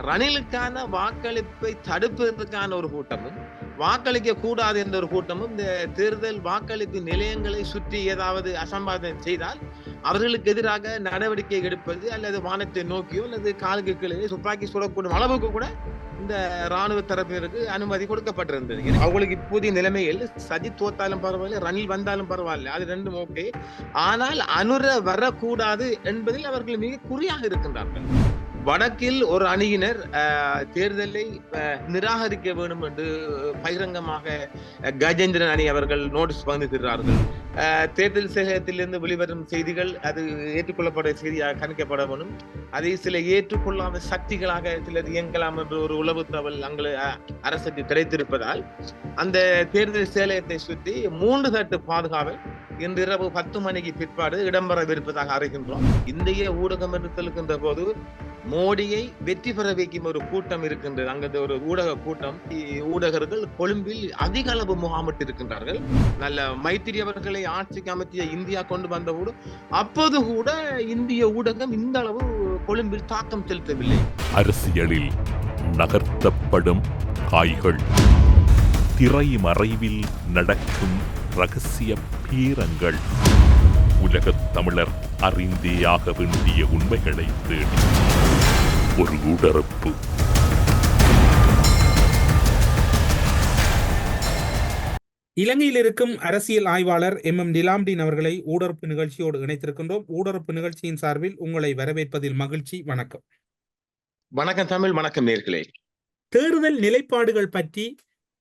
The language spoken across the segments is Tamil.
ரணிலுக்கான வாக்களிப்பை தடுப்பதற்கான ஒரு கூட்டமும் வாக்களிக்க கூடாது என்ற ஒரு கூட்டமும் இந்த தேர்தல் வாக்களிப்பு நிலையங்களை சுற்றி ஏதாவது அசம்பாதம் செய்தால் அவர்களுக்கு எதிராக நடவடிக்கை எடுப்பது அல்லது வானத்தை நோக்கியோ அல்லது காலுக்கு கீழே துப்பாக்கி சுடக்கூடிய அளவுக்கு கூட இந்த ராணுவ தரப்பினருக்கு அனுமதி கொடுக்கப்பட்டிருந்தது. அவங்களுக்கு இப்போதைய நிலைமையில் சஜித் தோத்தாலும் பரவாயில்ல ரணில் வந்தாலும் பரவாயில்ல. அது ரெண்டும் ஓகே. ஆனால் அனுர வரக்கூடாது என்பதில் அவர்கள் மிக குறியாக இருக்கின்றார்கள். வடக்கில் ஒரு அணியினர் தேர்தலை நிராகரிக்க வேண்டும் என்று பகிரங்கமாக கஜேந்திரன் அணி அவர்கள் நோட்டீஸ் பகிர்ந்திருக்கிறார்கள் தேர்தல் சேகரத்திலிருந்து வெளிவரும் செய்திகள் அது ஏற்றுக்கொள்ளப்பட செய்தியாக கணிக்கப்படவனும் அதை சில ஏற்றுக்கொள்ளாத சக்திகளாக சிலர் இயங்கலாம் என்று ஒரு உளவு தகவல் அங்கு அரசுக்கு கிடைத்திருப்பதால் அந்த தேர்தல் சேலையத்தை சுற்றி மூன்று தட்டு பாதுகாவல் இன்று இரவு பத்து மணிக்கு பிற்பாடு இடம்பெறவிருப்பதாக அறிகின்றோம். இந்திய ஊடகம் என்று சொல்கின்ற போது மோடியை வெற்றி பெற வைக்கும் ஒரு கூட்டம் இருக்கின்றது. அங்கு ஒரு ஊடக கூட்டம். ஊடகர்கள் கொழும்பில் அதிக அளவு முகாமிட்டு இருக்கின்றார்கள். நல்ல மைத்திரி அவர்களை ஆட்சிக்கு அமைத்திய இந்தியா கொண்டு வந்தபோது அப்போது கூட இந்திய ஊடகம் இந்த அளவு கொழும்பில் தாக்கம் செலுத்தவில்லை. அரசியலில் நகர்த்தப்படும் காய்கள். திரை மறைவில் நடக்கும் ரகசிய பீரங்கள் உலகத் தமிழர் அறிந்தேயாக வேண்டிய உண்மைகளை தேடி. ஒரு உடறப்பு இலங்கையில் இருக்கும் அரசியல் ஆய்வாளர் எம். எம். நிலாம்டின் அவர்களை ஊடரப்பு நிகழ்ச்சியோடு இணைத்திருக்கின்றோம். ஊடரப்பு நிகழ்ச்சியின் சார்பில் உங்களை வரவேற்பதில் மகிழ்ச்சி. வணக்கம். வணக்கம் தமிழ் வணக்கம் நேர்களே. தேர்தல் நிலைப்பாடுகள் பற்றி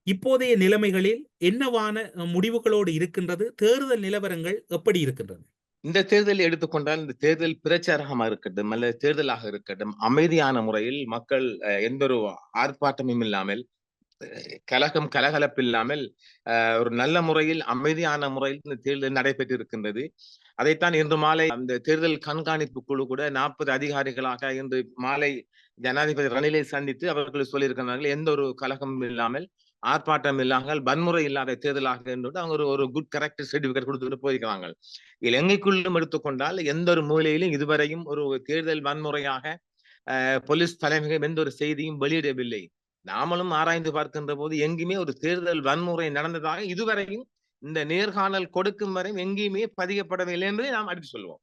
இப்போதைய நிலைமைகளில் என்னவான முடிவுகளோடு இருக்கின்றது? தேர்தல் நிலவரங்கள் எப்படி இருக்கின்றது? இந்த தேர்தலை எடுத்துக்கொண்டால் இந்த தேர்தல் பிரச்சாரமாக இருக்கட்டும் அல்லது தேர்தலாக இருக்கட்டும் அமைதியான முறையில் மக்கள் எந்த ஒரு ஆர்ப்பாட்டமும் இல்லாமல் கலகம் கலகலப்பு இல்லாமல் ஒரு நல்ல முறையில் அமைதியான முறையில் இந்த தேர்தல் நடைபெற்று இருக்கின்றது. அதைத்தான் இன்று மாலை அந்த தேர்தல் கண்காணிப்பு குழு கூட நாற்பது அதிகாரிகளாக இன்று மாலை ஜனாதிபதி ரணிலை சந்தித்து அவர்கள் சொல்லியிருக்கிறார்கள் எந்த ஒரு கலகமும் இல்லாமல் ஆர்ப்பாட்டம் இல்லாமல் வன்முறை இல்லாத தேர்தலாக என்று அவங்க ஒரு ஒரு குட் கரெக்டர் சர்டிபிகேட் கொடுத்துட்டு போயிருக்கிறாங்க. இலங்கைக்குள்ளும் எடுத்துக்கொண்டால் எந்த ஒரு மூலையிலும் இதுவரையும் ஒரு தேர்தல் வன்முறையாக போலீஸ் தலைமைகள் எந்த ஒரு செய்தியும் வெளியிடவில்லை. நாமளும் ஆராய்ந்து பார்க்கின்ற போது எங்குமே ஒரு தேர்தல் வன்முறை நடந்ததாக இதுவரையும் இந்த நேர்காணல் கொடுக்கும் வரையும் எங்கேயுமே பதியப்படவில்லை என்பதை நாம் அடித்து சொல்வோம்.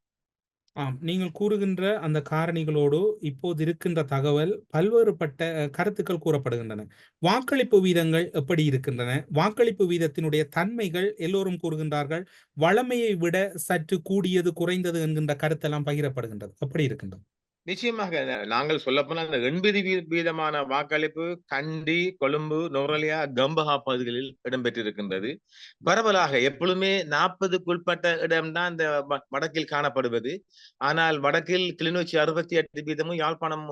ஆம் நீங்கள் கூறுகின்ற அந்த காரணிகளோடு இப்போது இருக்கின்ற தகவல் பல்வேறுபட்ட கருத்துக்கள் கூறப்படுகின்றன. வாக்களிப்பு வீதங்கள் எப்படி இருக்கின்றன? வாக்களிப்பு வீதத்தினுடைய தன்மைகள் எல்லோரும் கூறுகின்றார்கள். வளமையை விட சற்று கூடியது குறைந்தது என்கின்ற கருத்தெல்லாம் பகிரப்படுகின்றது. எப்படி இருக்கின்றது. நிச்சயமாக. நாங்கள் சொல்லப்போனால் அந்த எண்பது வீதமான வாக்களிப்பு கண்டி கொழும்பு நுரலியா கம்பஹா பகுதிகளில் இடம்பெற்றிருக்கின்றது. பரவலாக எப்பொழுதுமே நாற்பதுக்குட்பட்ட இடம்தான் இந்த வடக்கில் காணப்படுவது. ஆனால் வடக்கில் கிளிநொச்சி அறுபத்தி எட்டு வீதமும் யாழ்ப்பாணம்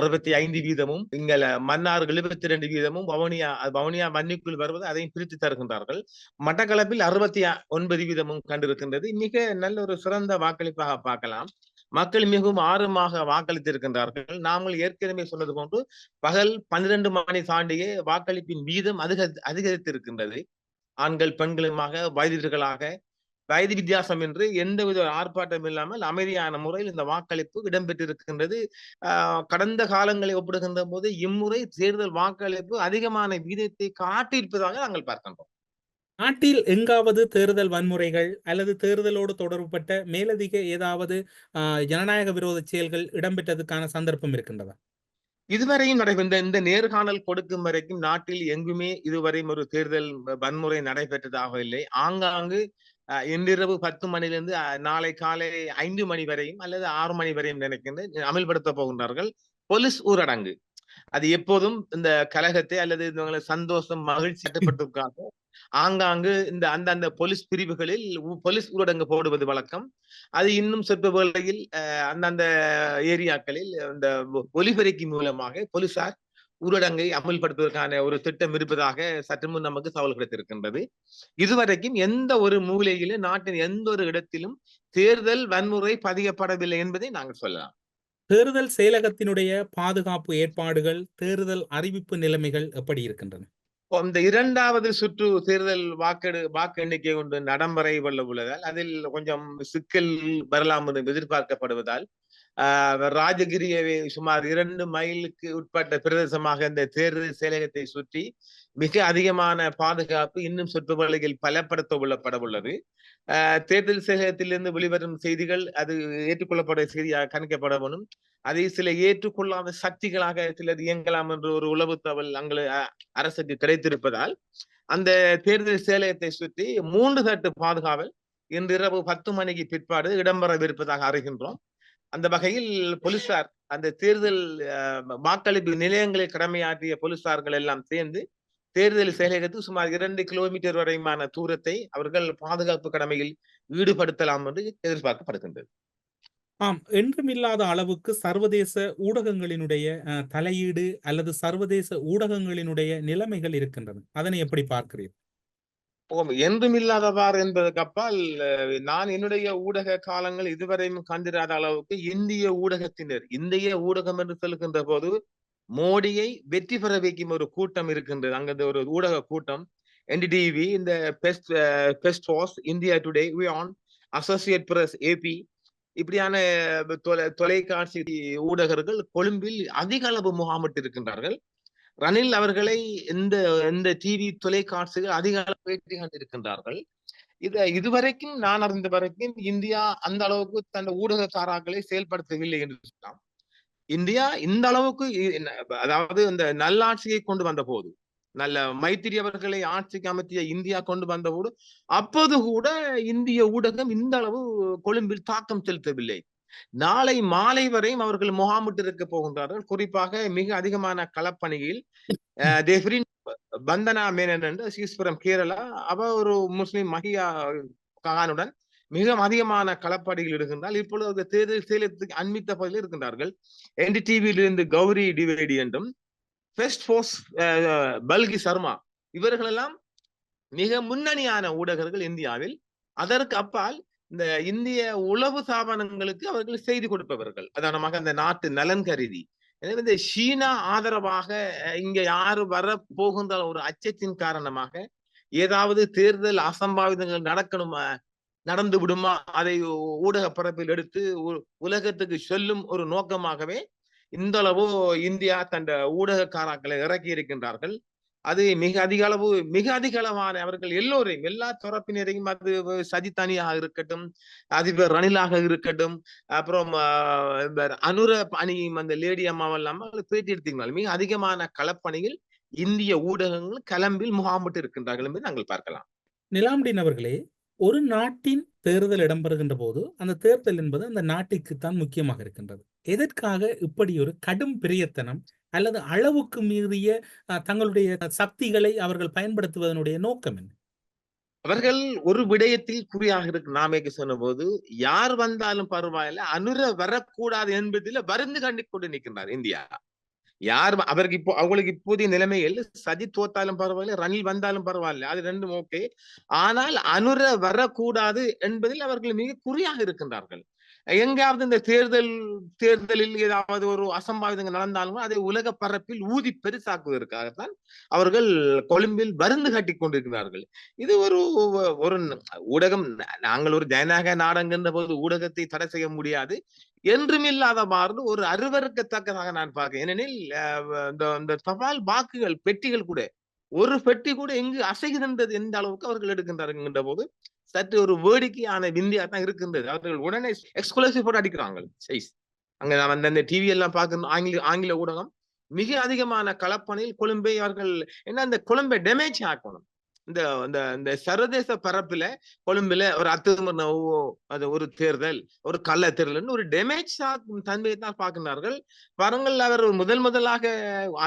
அறுபத்தி ஐந்து வீதமும் இங்க மன்னார் எழுபத்தி ரெண்டு வீதமும் வவுனியா வவுனியா மன்னிக்குள் வருவது அதையும் பிரித்து தருகின்றார்கள். மட்டக்களப்பில் அறுபத்தி ஒன்பது வீதமும் கண்டிருக்கின்றது. மிக நல்ல ஒரு சிறந்த வாக்களிப்பாக பார்க்கலாம். மக்கள் மிகவும் ஆர்வமாக வாக்களித்திருக்கின்றார்கள். நாங்கள் ஏற்கனவே சொன்னது போன்று பகல் பன்னிரண்டு மணி தாண்டியே வாக்களிப்பின் வீதம் அதிக அதிகரித்திருக்கின்றது. ஆண்கள் பெண்களுமாக வயதிகளாக வயது வித்தியாசம் என்று எந்தவித ஆர்ப்பாட்டம் இல்லாமல் அமைதியான முறையில் இந்த வாக்களிப்பு இடம்பெற்றிருக்கின்றது. கடந்த காலங்களை ஒப்பிடுகின்ற போது இம்முறை தேர்தல் வாக்களிப்பு அதிகமான வீதத்தை காட்டியிருப்பதாக நாங்கள் பார்க்கின்றோம். நாட்டில் எங்காவது தேர்தல் வன்முறைகள் அல்லது தேர்தலோடு தொடர்புபட்ட மேலதிக ஏதாவது ஜனநாயக விரோத செயல்கள் இடம்பெற்றதுக்கான சந்தர்ப்பம் இருக்கின்றதா? இதுவரையும் நடைபெற்ற இந்த நேர்காணல் கொடுக்கும் வரைக்கும் நாட்டில் எங்குமே இதுவரையும் ஒரு தேர்தல் வன்முறை நடைபெற்றதாக இல்லை. ஆங்காங்கு இன்றிரவு பத்து மணிலிருந்து நாளை காலை ஐந்து மணி வரையும் அல்லது ஆறு மணி வரையும் நினைக்கின்ற அமல்படுத்த போகின்றார்கள். போலீஸ் ஊரடங்கு. அது எப்போதும் இந்த கலகத்தை அல்லது சந்தோஷம் மகிழ்ச்சி கட்டுப்பட்டுக்காக ஆங்காங்கு இந்த அந்தந்த போலீஸ் பிரிவுகளில் போலீஸ் ஊரடங்கு போடுவது வழக்கம். அது இன்னும் சொற்ப வேளையில் அந்தந்த ஏரியாக்களில் இந்த ஒலிபெருக்கி மூலமாக போலீசார் ஊரடங்கை அமல்படுத்துவதற்கான ஒரு திட்டம் இருப்பதாக சற்று முன் நமக்கு தகவல் கிடைத்திருக்கின்றது. இதுவரைக்கும் எந்த ஒரு மூலையிலும் நாட்டின் எந்த ஒரு இடத்திலும் தேர்தல் வன்முறை பதியப்படவில்லை என்பதை நாங்கள் சொல்லலாம். தேர்தல் செயலகத்தினுடைய பாதுகாப்பு ஏற்பாடுகள் தேர்தல் அறிவிப்பு நிலைமைகள் எப்படி இருக்கின்றன? இந்த இரண்டாவது சுற்று தேர்தல் வாக்கெடு வாக்கு எண்ணிக்கை கொண்டு நடைமுறை கொள்ள உள்ளதால் அதில் கொஞ்சம் சிக்கல் வரலாம் என்று எதிர்பார்க்கப்படுவதால் ஆஹ் ராஜகிரியை சுமார் இரண்டு மைலுக்கு உட்பட்ட பிரதேசமாக இந்த தேர்தல் செயலகத்தை சுற்றி மிக அதிகமான பாதுகாப்பு இன்னும் சொற்ப பலப்படுத்த உள்ளப்பட உள்ளது. தேர்தல் சேகரத்திலிருந்து வெளிவரும் செய்திகள் அது ஏற்றுக்கொள்ளப்பட செய்தியாக கணிக்கப்படவனும் அதை சில ஏற்றுக்கொள்ளாத சக்திகளாக சிலர் இயங்கலாம் என்ற ஒரு உளவு தவல் அங்கு அரசுக்கு கிடைத்திருப்பதால் அந்த தேர்தல் சேலையத்தை சுற்றி மூன்று தட்டு பாதுகாவல் இன்றிரவு இரவு பத்து மணிக்கு பிற்பாடு இடம்பெறவிருப்பதாக அறிகின்றோம். அந்த வகையில் போலீசார் அந்த தேர்தல் வாக்களிப்பு நிலையங்களில் கடமையாற்றிய போலீசார்கள் எல்லாம் சேர்ந்து தேர்தல் செயலகத்தில் சுமார் இரண்டு கிலோமீட்டர் வரையுமான தூரத்தை அவர்கள் பாதுகாப்பு கடமையில் ஈடுபடுத்தலாம் என்று எதிர்பார்க்கப்படுகின்றது. ஆம் என்றுமில்லாத அளவுக்கு சர்வதேச ஊடகங்களினுடைய தலையீடு அல்லது சர்வதேச ஊடகங்களினுடைய நிலைமைகள் இருக்கின்றன. அதனை எப்படி பார்க்கிறீர்கள் என்றுமில்லாதவாறு என்பதற்கு அப்பால் நான் என்னுடைய ஊடக காலங்கள் இதுவரையும் கண்டிராத அளவுக்கு இந்திய ஊடகத்தினர் இந்திய ஊடகம் என்று சொல்கின்ற போது மோடியை வெற்றி பெற வைக்கும் ஒரு கூட்டம் இருக்கின்றது. அங்க ஒரு ஊடக கூட்டம். என்டிடிவி இந்த பெஸ்ட் பெஸ்ட் வாஸ் இந்தியா டுடே வி ஆன் அசோசியேட் பிரஸ் ஏபி இப்படியான தொலை தொலைக்காட்சி ஊடகர்கள் கொழும்பில் அதிக அளவு முகாமிட்டு இருக்கின்றார்கள். ரணில் அவர்களை இந்த இந்த டிவி தொலைக்காட்சிகள் அதிக அளவு பேட்டி கண்டிருக்கின்றார்கள். இத இதுவரைக்கும் நான் அறிந்த வரைக்கும் இந்தியா அந்த அளவுக்கு தன் ஊடகக்காராக்களை செயல்படுத்தவில்லை என்று சொல்லலாம். இந்தியா இந்த அளவுக்கு அதாவது இந்த நல்லாட்சியை கொண்டு வந்த போது நல்ல மைத்திரி அவர்களை ஆட்சிக்கு அமைத்திய இந்தியா கொண்டு வந்தபோது அப்போது கூட இந்திய ஊடகம் இந்த அளவு கொழும்பில் தாக்கம் செலுத்தவில்லை. நாளை மாலை வரையும் அவர்கள் முகாமிட்டு இருக்க போகின்றார்கள். குறிப்பாக மிக அதிகமான களப்பணியில் பந்தனா மேனன் என்று சீஸ்வரம் கேரளா அவ ஒரு முஸ்லிம் மஹியா கானுடன் மிக அதிகமான களப்பாடிகள் இருக்கின்றால் இப்பொழுது தேர்தல் சேலத்துக்கு அண்மித்த பகுதியில் இருக்கின்றார்கள். என்டிடிவியிலிருந்து கௌரி டிவைடி என்றும் ஃபெஸ்ட் ஃபோர்ஸ் பல்கி சர்மா இவர்களெல்லாம் மிக முன்னணியான ஊடகர்கள் இந்தியாவில். அதற்கு அப்பால் இந்த இந்திய உளவு ஸ்தாபனங்களுக்கு அவர்கள் செய்தி கொடுப்பவர்கள். உதாரணமாக அந்த நாட்டு நலன் கருதி. எனவே இந்த சீனா ஆதரவாக இங்க யாரு வர போகின்ற ஒரு அச்சத்தின் காரணமாக ஏதாவது தேர்தல் அசம்பாவிதங்கள் நடக்கணுமா? நடந்து விடுமா? அதை ஊடக பரப்பில் எடுத்து உலகத்துக்கு சொல்லும் ஒரு நோக்கமாகவே இந்த அளவு இந்தியா தன் ஊடகக்காராக்களை இறக்கி இருக்கின்றார்கள். அது மிக அதிக அளவு மிக அதிக அளவான அவர்கள் எல்லோரையும் எல்லா தரப்பினரையும் அது சஜித் இருக்கட்டும் அதிபர் ரணிலாக இருக்கட்டும் அப்புறம் அனுர அணியும் அந்த லேடி அம்மாவெல்லாம் பேட்டி எடுத்தீங்களால் மிக அதிகமான களப்பணியில் இந்திய ஊடகங்கள் களம்பில் முகாமிட்டு இருக்கின்றார்கள் என்பதை நாங்கள் பார்க்கலாம். நிலாம்டின் அவர்களே ஒரு நாட்டின் தேர்தல் இடம்பெறுகின்ற போது அந்த தேர்தல் என்பது அந்த நாட்டிற்குத்தான் முக்கியமாக இருக்கின்றது. எதற்காக இப்படி ஒரு கடும் பிரியத்தனம் அல்லது அளவுக்கு மீறிய தங்களுடைய சக்திகளை அவர்கள் பயன்படுத்துவதனுடைய நோக்கம் என்ன? அவர்கள் ஒரு விடயத்தில் குறியாக இருக்கு நாமேக்கு சொன்ன போது யார் வந்தாலும் பரவாயில்ல அனுர வரக்கூடாது என்பதில் வருந்து கண்டு கொண்டு நிற்கின்றார் இந்தியா. யார் அவருக்கு இப்போ அவங்களுக்கு இப்போதைய நிலைமையில் சதி தோத்தாலும் பரவாயில்ல ரணில் வந்தாலும் பரவாயில்ல. அது ரெண்டும் ஓகே. ஆனால் அனுர வரக்கூடாது என்பதில் அவர்கள் மிக குறியாக இருக்கின்றார்கள். எங்காவது இந்த தேர்தல் தேர்தலில் ஏதாவது ஒரு அசம்பாவிதங்கள் நடந்தாலும் அதை உலக பரப்பில் ஊதி பெருசாக்குவதற்காகத்தான் அவர்கள் கொழும்பில் மருந்து கட்டி கொண்டிருக்கிறார்கள். இது ஒரு ஒரு ஊடகம் நாங்கள் ஒரு ஜனநாயக நாடங்கின்ற போது ஊடகத்தை தடை செய்ய முடியாது. என்றும் இல்லாதவாறு ஒரு அருவறுக்கத்தக்கதாக நான் பார்க்கிறேன். ஏனெனில் இந்த தபால் வாக்குகள் பெட்டிகள் கூட ஒரு பெட்டி கூட எங்கு அசைகின்றது எந்த அளவுக்கு அவர்கள் எடுக்கின்றார்கள் போது சற்று ஒரு வேடிக்கையான விந்தியா தான் இருக்கின்றது. அவர்கள் உடனே எக்ஸ்க்ளூசிவ் போட்டு அடிக்கிறாங்க சைஸ் அங்க நான் அந்த டிவி எல்லாம் பார்க்கணும் ஆங்கில ஆங்கில ஊடகம் மிக அதிகமான கலப்பனையில் கொழும்பை அவர்கள் என்ன அந்த கொழும்பை டேமேஜ் ஆக்கணும். இந்த இந்த இந்த சர்வதேச பரப்புல கொழும்புல ஒரு அத்துமர் அது ஒரு தேர்தல் ஒரு கள்ள தேர்தல்னு ஒரு டேமேஜ் தன்மையை தான் பார்க்கின்றார்கள். வரங்கள் அவர் முதல் முதலாக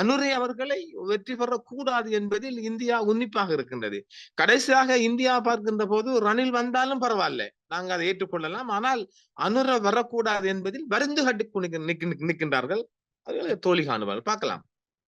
அனுரை அவர்களை வெற்றி பெறக்கூடாது என்பதில் இந்தியா உன்னிப்பாக இருக்கின்றது. கடைசியாக இந்தியா பார்க்கின்ற போது ரணில் வந்தாலும் பரவாயில்ல நாங்க அதை ஏற்றுக்கொள்ளலாம். ஆனால் அனுர வரக்கூடாது என்பதில் வருந்து கட்டி நிற்கின்றார்கள். அவர்களை தோழி காணுவார்கள். பார்க்கலாம்.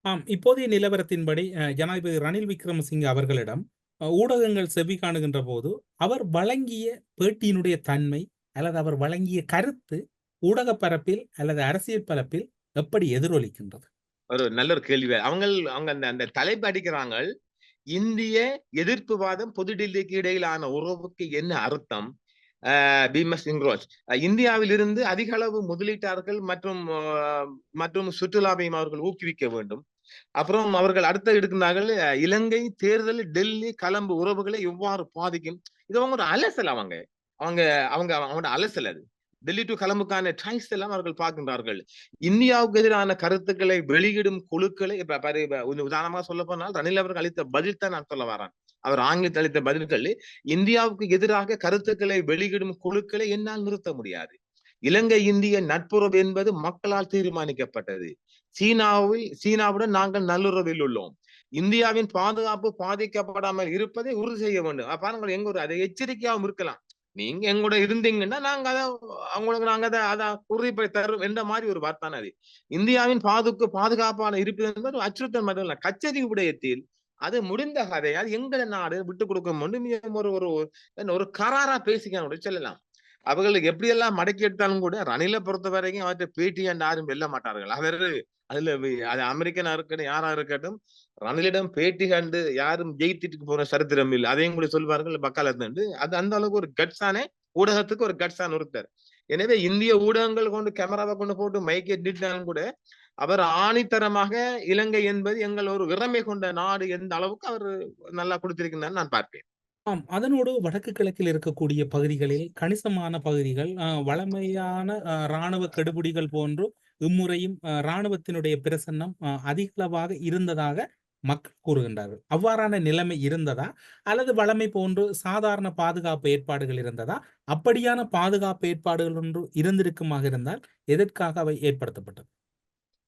ஆம் இப்போதைய நிலவரத்தின்படி ஜனாதிபதி ரணில் விக்ரமசிங்க அவர்களிடம் ஊடகங்கள் செவி காணுகின்ற போது அவர் வழங்கிய பேட்டியினுடைய தன்மை அல்லது அவர் வழங்கிய கருத்து ஊடக பரப்பில் அல்லது அரசியல் பரப்பில் எப்படி எதிரொலிக்கின்றது? ஒரு நல்ல ஒரு கேள்வி. அவங்க அவங்க அந்த அந்த தலைப்பு அடிக்கிறாங்க இந்திய எதிர்ப்புவாதம் புதுடில்லிக்கு இடையிலான உறவுக்கு என்ன அர்த்தம்? பீமஸ் இங்ரோஸ் இந்தியாவில் இருந்து அதிக அளவு முதலீட்டாளர்கள் மற்றும் மற்றும் சுற்றுலாவையும் அவர்கள் ஊக்குவிக்க வேண்டும். அப்புறம் அவர்கள் அடுத்த எடுக்கிறார்கள் இலங்கை தேர்தல் டெல்லி கலம்பு உறவுகளை எவ்வாறு பாதிக்கும்? இது அவங்க ஒரு அலசல் அவங்க. அவங்க அவங்க அவங்களோட அலசல் அது. டெல்லி டு கலம்புக்கான சாய்ஸ் எல்லாம் அவர்கள் பார்க்கின்றார்கள். இந்தியாவுக்கு எதிரான கருத்துக்களை வெளியிடும் குழுக்களை இப்ப உதாரணமாக உதாரணமா சொல்ல போனால் ரணில் அவர்கள் அளித்த பதில் தான் நான் சொல்ல வரேன். அவர் ஆங்கிலத்தில் அளித்த பதில்கள் இந்தியாவுக்கு எதிராக கருத்துக்களை வெளியிடும் குழுக்களை என்னால் நிறுத்த முடியாது. இலங்கை இந்திய நட்புறவு என்பது மக்களால் தீர்மானிக்கப்பட்டது. சீனாவில் சீனாவுடன் நாங்கள் நல்லுறவில் உள்ளோம். இந்தியாவின் பாதுகாப்பு பாதிக்கப்படாமல் இருப்பதை உறுதி செய்ய வேண்டும். அப்ப பாருங்கள் எங்க ஒரு அதை எச்சரிக்கையாகவும் இருக்கலாம். நீங்க எங்கூட இருந்தீங்கன்னா நாங்க அதை அவங்களுக்கு நாங்க அதை அதை உறுதிப்படி தரும் என்ற மாதிரி ஒரு வார்த்தான அது. இந்தியாவின் பாதுக்கு பாதுகாப்பான இருப்பது என்பது ஒரு அச்சுறுத்தல் மட்டும் இல்ல கச்சேரி விடயத்தில் அது முடிந்த கதையால் எங்களை நாடு விட்டு கொடுக்க முடியும். ஒரு ஒரு ஒரு கராரா பேசிக்க சொல்லலாம். அவர்களுக்கு எப்படியெல்லாம் மடக்கி எடுத்தாலும் கூட ரணிலை பொறுத்த வரைக்கும் அவற்றை பேட்டி அண்ட் யாரும் வெல்ல மாட்டார்கள். அவர் அதுல அது அமெரிக்கனா இருக்கட்டும் யாரா இருக்கட்டும் ரணிலிடம் பேட்டி கண்டு யாரும் ஜெயித்துட்டு போற சரித்திரம் இல்லை. அதையும் கூட சொல்வார்கள் பக்காலத்து அது அந்த அளவுக்கு ஒரு கட்ஸானே ஊடகத்துக்கு ஒரு கட்ஸான ஒருத்தர். எனவே இந்திய ஊடகங்கள் கொண்டு கேமராவை கொண்டு போட்டு மைக்கை நிட்டாலும் கூட அவர் ஆணித்தரமாக இலங்கை என்பது எங்கள் ஒரு விறமை கொண்ட நாடு எந்த அளவுக்கு அவர் நல்லா கொடுத்திருக்கிறார் நான் பார்ப்பேன். ஆம். அதனோடு வடக்கு கிழக்கில் இருக்கக்கூடிய பகுதிகளில் கணிசமான பகுதிகள் அஹ், வழமையான அஹ், இராணுவ கெடுபிடிகள் போன்று இம்முறையும் அஹ், இராணுவத்தினுடைய பிரசன்னம் அஹ், அதிகளவாக இருந்ததாக மக்கள் கூறுகின்றார்கள். அவ்வாறான நிலைமை இருந்ததா? அல்லது வழமை போன்று சாதாரண பாதுகாப்பு ஏற்பாடுகள் இருந்ததா? அப்படியான பாதுகாப்பு ஏற்பாடுகள் ஒன்று இருந்திருக்குமாக இருந்தால் எதற்காக அவை ஏற்படுத்தப்பட்டது?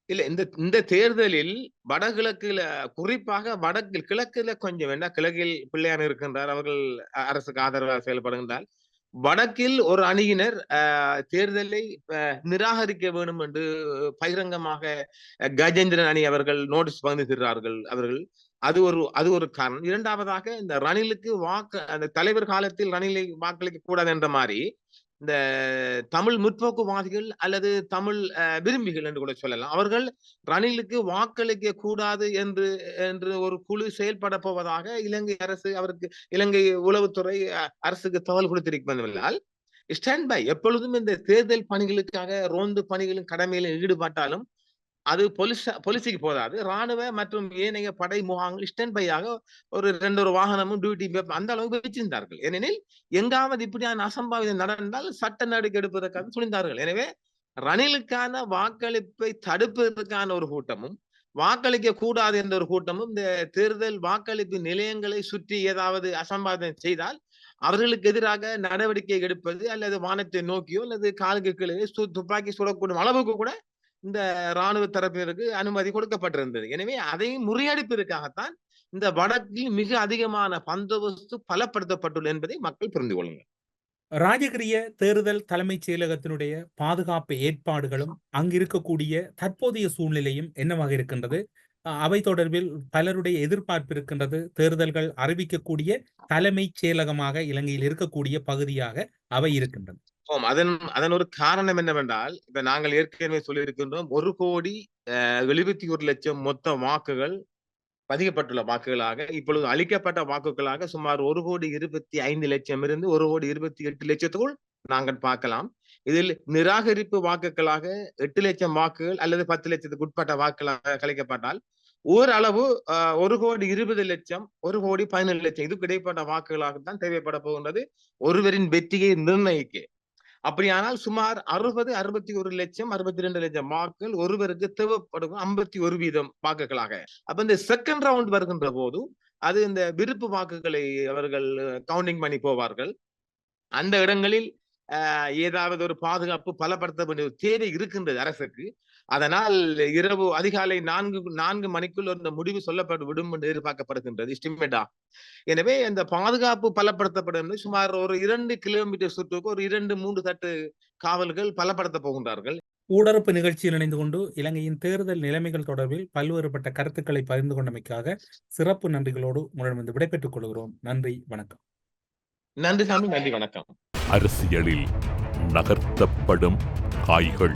இல்ல இந்த இந்த தேர்தலில் வடகிழக்குல குறிப்பாக வடக்கு கிழக்குல கொஞ்சம் வேண்டாம் கிழக்கில் பிள்ளையார் இருக்கின்றார் அவர்கள் அரசுக்கு ஆதரவாக செயல்படுகின்றால் வடக்கில் ஒரு அணியினர் அஹ், தேர்தலை நிராகரிக்க வேண்டும் என்று பகிரங்கமாக கஜேந்திரன் அணி அவர்கள் நோட்டீஸ் பகிர்ந்துகிறார்கள் அவர்கள். அது ஒரு அது ஒரு காரணம். இரண்டாவதாக இந்த ரணிலுக்கு வாக்கு அந்த தலைவர் காலத்தில் ரணிலை வாக்களிக்க கூடாது என்ற மாதிரி இந்த தமிழ் முற்போக்குவாதிகள் அல்லது தமிழ் அஹ், விரும்பிகள் என்று கூட சொல்லலாம். அவர்கள் ரணிலுக்கு வாக்களிக்க கூடாது என்று என்று ஒரு குழு செயல்பட போவதாக இலங்கை அரசு அவருக்கு இலங்கை உளவுத்துறை அரசுக்கு தகவல் கொடுத்திருப்பதால் ஸ்டாண்ட் பை எப்பொழுதும் இந்த தேர்தல் பணிகளுக்காக ரோந்து பணிகளும் கடமையிலும் ஈடுபட்டாலும் அது பொலிச பொலிசிக்கு போதாது. ராணுவ மற்றும் ஏனைய படை முகாங்கள் ஸ்டாண்ட் பையாக ஒரு ரெண்டு ஒரு வாகனமும் டியூட்டி அந்த அளவுக்கு வச்சிருந்தார்கள். ஏனெனில் எங்காவது இப்படியான அசம்பாவிதம் நடந்தால் சட்ட நடவடிக்கை எடுப்பதற்காக துணிந்தார்கள். எனவே ரணிலுக்கான வாக்களிப்பை தடுப்பதற்கான ஒரு கூட்டமும் வாக்களிக்க கூடாது என்ற ஒரு கூட்டமும் இந்த தேர்தல் வாக்களிப்பு நிலையங்களை சுற்றி ஏதாவது அசம்பாவிதம் செய்தால் அவர்களுக்கு எதிராக நடவடிக்கை எடுப்பது அல்லது வானத்தை நோக்கியோ அல்லது காலுக்கு கீழே சு- துப்பாக்கி சுடக்கூடும் அளவுக்கு கூட இந்த ராணுவ தரப்பினருக்கு அனுமதி கொடுக்கப்பட்டிருந்தது. எனவே அதை முறியடிப்பதற்காகத்தான் இந்த வடக்கில் மிக அதிகமான பந்தோபஸ்து பலப்படுத்தப்பட்டுள்ளது என்பதை மக்கள் புரிந்து கொள்ளுங்கள். ராஜகிரிய தேர்தல் தலைமைச் செயலகத்தினுடைய பாதுகாப்பு ஏற்பாடுகளும் அங்கு இருக்கக்கூடிய தற்போதைய சூழ்நிலையும் என்னவாக இருக்கின்றது? அஹ் அவை தொடர்பில் பலருடைய எதிர்பார்ப்பு இருக்கின்றது. தேர்தல்கள் அறிவிக்கக்கூடிய தலைமைச் செயலகமாக இலங்கையில் இருக்கக்கூடிய பகுதியாக அவை இருக்கின்றது அதன் அதன் ஒரு காரணம் என்னவென்றால் இப்ப நாங்கள் ஏற்கனவே சொல்லியிருக்கின்றோம் ஒரு கோடி எழுபத்தி ஒரு லட்சம் மொத்த வாக்குகள் பதிக்கப்பட்டுள்ள வாக்குகளாக இப்பொழுது அளிக்கப்பட்ட வாக்குகளாக சுமார் ஒரு கோடி இருபத்தி ஐந்து லட்சம் இருந்து ஒரு கோடி இருபத்தி எட்டு லட்சத்துக்குள் நாங்கள் பார்க்கலாம். இதில் நிராகரிப்பு வாக்குகளாக எட்டு லட்சம் வாக்குகள் அல்லது பத்து லட்சத்துக்கு உட்பட்ட வாக்குகளாக கழிக்கப்பட்டால் ஓரளவு ஒரு கோடி இருபது லட்சம் ஒரு கோடி பதினேழு லட்சம் இதுக்கு இடைப்பட்ட வாக்குகளாகத்தான் தேவைப்பட போகின்றது. ஒருவரின் வெற்றியை நிர்ணயிக்க. அப்படியானால் சுமார் அறுபது அறுபத்தி ஒரு லட்சம் அறுபத்தி ரெண்டு லட்சம் வாக்குகள் ஒருவருக்கு தேவைப்படும் ஐம்பத்தி ஒரு வீதம் வாக்குகளாக. அப்ப இந்த செகண்ட் ரவுண்ட் வருகின்ற போது அது இந்த விருப்பு வாக்குகளை அவர்கள் கவுண்டிங் பண்ணி போவார்கள். அந்த இடங்களில் ஏதாவது ஒரு பாதுகாப்பு பலப்படுத்த வேண்டிய ஒரு தேவை இருக்கின்றது அரசுக்கு. அதனால் இரவு அதிகாலை நான்கு நான்கு மணிக்குள் அந்த முடிவு சொல்லப்பட்டு விடும் என்று எதிர்பார்க்கப்படுகின்றது. இஸ்டிமேட்டா எனவே அந்த பாதுகாப்பு பலப்படுத்தப்படும் சுமார் ஒரு இரண்டு கிலோமீட்டர் சுற்றுக்கு ஒரு இரண்டு மூன்று தட்டு காவல்கள் பலப்படுத்த போகின்றார்கள். ஊடரப்பு நிகழ்ச்சியில் இணைந்து கொண்டு இலங்கையின் தேர்தல் நிலைமைகள் தொடர்பில் பல்வேறுபட்ட கருத்துக்களை பகிர்ந்து கொண்டமைக்காக சிறப்பு நன்றிகளோடு உங்களிடமிருந்து விடைபெற்றுக் கொள்கிறோம். நன்றி வணக்கம். நன்றி சாமி நன்றி வணக்கம். அரசியலில் நகர்த்தப்படும் காய்கள்